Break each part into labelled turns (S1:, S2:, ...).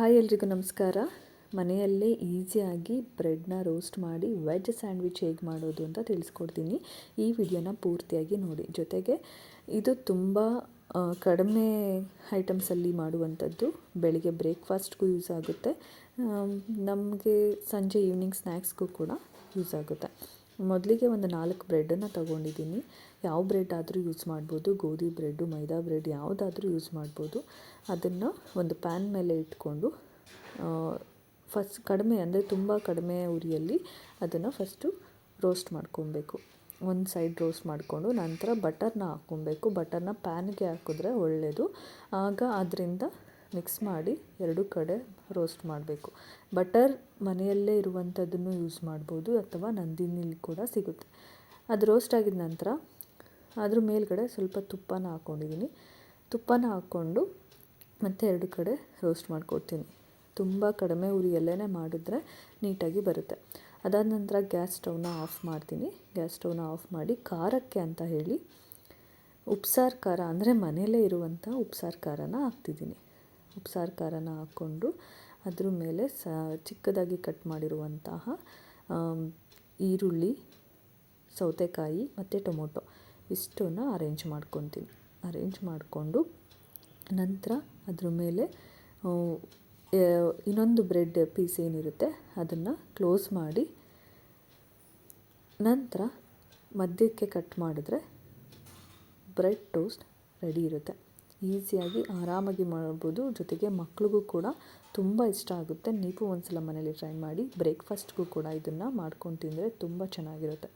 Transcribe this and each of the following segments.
S1: Hi ಎಲ್ರಿಗೂ ನಮಸ್ಕಾರ. ಮನೆಯಲ್ಲೇ ಈಸಿಯಾಗಿ ಬ್ರೆಡ್ನ ರೋಸ್ಟ್ ಮಾಡಿ ವೆಜ್ ಸ್ಯಾಂಡ್ವಿಚ್ ಹೇಗೆ ಮಾಡೋದು ಅಂತ ತಿಳಿಸ್ಕೊಡ್ತೀನಿ. ಈ ವಿಡಿಯೋನ ಪೂರ್ತಿಯಾಗಿ ನೋಡಿ. ಜೊತೆಗೆ ಇದು ತುಂಬ ಕಡಿಮೆ ಐಟಮ್ಸಲ್ಲಿ ಮಾಡುವಂಥದ್ದು. ಬೆಳಿಗ್ಗೆ ಬ್ರೇಕ್ಫಾಸ್ಟ್ಗೂ ಯೂಸ್ ಆಗುತ್ತೆ. ನಮಗೆ ಸಂಜೆ ಈವ್ನಿಂಗ್ ಸ್ನ್ಯಾಕ್ಸ್ಗೂ ಕೂಡ ಯೂಸ್ ಆಗುತ್ತೆ. ಮೊದಲಿಗೆ ಒಂದು ನಾಲ್ಕು ಬ್ರೆಡನ್ನು ತೊಗೊಂಡಿದ್ದೀನಿ. ಯಾವ ಬ್ರೆಡ್ ಆದರೂ ಯೂಸ್ ಮಾಡ್ಬೋದು. ಗೋಧಿ ಬ್ರೆಡ್ಡು ಮೈದಾ ಬ್ರೆಡ್ ಯಾವುದಾದ್ರೂ ಯೂಸ್ ಮಾಡ್ಬೋದು. ಅದನ್ನು ಒಂದು ಪ್ಯಾನ್ ಮೇಲೆ ಇಟ್ಕೊಂಡು ಫಸ್ಟ್ ಕಡಿಮೆ ಅಂದರೆ ತುಂಬ ಕಡಿಮೆ ಉರಿಯಲ್ಲಿ ಅದನ್ನು ಫಸ್ಟು ರೋಸ್ಟ್ ಮಾಡ್ಕೊಬೇಕು. ಒಂದು ಸೈಡ್ ರೋಸ್ಟ್ ಮಾಡಿಕೊಂಡು ನಂತರ ಬಟರ್ನ ಹಾಕ್ಕೊಬೇಕು. ಬಟರ್ನ ಪ್ಯಾನ್ಗೆ ಹಾಕಿದ್ರೆ ಒಳ್ಳೆಯದು ಆಗ ಅದರಿಂದ ಮಿಕ್ಸ್ ಮಾಡಿ ಎರಡು ಕಡೆ ರೋಸ್ಟ್ ಮಾಡಬೇಕು. ಬಟರ್ ಮನೆಯಲ್ಲೇ ಇರುವಂಥದ್ದನ್ನು ಯೂಸ್ ಮಾಡ್ಬೋದು ಅಥವಾ ನಂದಿನಿಲಿ ಕೂಡ ಸಿಗುತ್ತೆ. ಅದು ರೋಸ್ಟ್ ಆಗಿದ ನಂತರ ಅದ್ರ ಮೇಲ್ಗಡೆ ಸ್ವಲ್ಪ ತುಪ್ಪನ ಹಾಕ್ಕೊಂಡಿದ್ದೀನಿ ತುಪ್ಪನ ಹಾಕ್ಕೊಂಡು ಮತ್ತೆ ಎರಡು ಕಡೆ ರೋಸ್ಟ್ ಮಾಡ್ಕೊಡ್ತೀನಿ. ತುಂಬ ಕಡಿಮೆ ಉರಿಯಲ್ಲೇ ಮಾಡಿದ್ರೆ ನೀಟಾಗಿ ಬರುತ್ತೆ. ಅದಾದ ನಂತರ ಗ್ಯಾಸ್ ಸ್ಟವ್ನ ಆಫ್ ಮಾಡ್ತೀನಿ. ಗ್ಯಾಸ್ ಸ್ಟವ್ನ ಆಫ್ ಮಾಡಿ ಖಾರಕ್ಕೆ ಅಂತ ಹೇಳಿ ಉಪ್ಸಾರು ಖಾರ ಅಂದರೆ ಮನೆಯಲ್ಲೇ ಇರುವಂಥ ಉಪ್ಸಾರು ಖಾರನ ಹಾಕ್ತಿದ್ದೀನಿ. ಉಪ್ಸಾರು ಖಾರನ ಹಾಕ್ಕೊಂಡು ಅದ್ರ ಮೇಲೆ ಸ ಚಿಕ್ಕದಾಗಿ ಕಟ್ ಮಾಡಿರುವಂತಹ ಈರುಳ್ಳಿ, ಸೌತೆಕಾಯಿ ಮತ್ತು ಟೊಮೊಟೊ ಇಷ್ಟನ್ನು ಅರೇಂಜ್ ಮಾಡ್ಕೊತೀನಿ. ಅರೇಂಜ್ ಮಾಡಿಕೊಂಡು ನಂತರ ಅದ್ರ ಮೇಲೆ ಇನ್ನೊಂದು ಬ್ರೆಡ್ ಪೀಸ್ ಏನಿರುತ್ತೆ ಅದನ್ನು ಕ್ಲೋಸ್ ಮಾಡಿ ನಂತರ ಮಧ್ಯಕ್ಕೆ ಕಟ್ ಮಾಡಿದ್ರೆ ಬ್ರೆಡ್ ಟೋಸ್ಟ್ ರೆಡಿ ಇರುತ್ತೆ. ಈಸಿಯಾಗಿ ಆರಾಮಾಗಿ ಮಾಡ್ಬೋದು. ಜೊತೆಗೆ ಮಕ್ಳಿಗೂ ಕೂಡ ತುಂಬ ಇಷ್ಟ ಆಗುತ್ತೆ. ನೀವು ಒಂದ್ಸಲ ಮನೇಲಿ ಟ್ರೈ ಮಾಡಿ, ಬ್ರೇಕ್ಫಾಸ್ಟ್ಗೂ ಕೂಡ ಇದನ್ನು ಮಾಡ್ಕೊಂಡು ತಿಂದರೆ ತುಂಬ ಚೆನ್ನಾಗಿರುತ್ತೆ.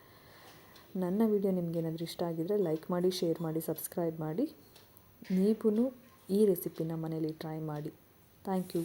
S1: ನನ್ನ ವಿಡಿಯೋ ನಿಮಗೇನಾದರೂ ಇಷ್ಟ ಆಗಿದರೆ ಲೈಕ್ ಮಾಡಿ, ಶೇರ್ ಮಾಡಿ, ಸಬ್ಸ್ಕ್ರೈಬ್ ಮಾಡಿ. ನೀವು ಈ ರೆಸಿಪಿನ ಮನೇಲಿ ಟ್ರೈ ಮಾಡಿ. Thank you.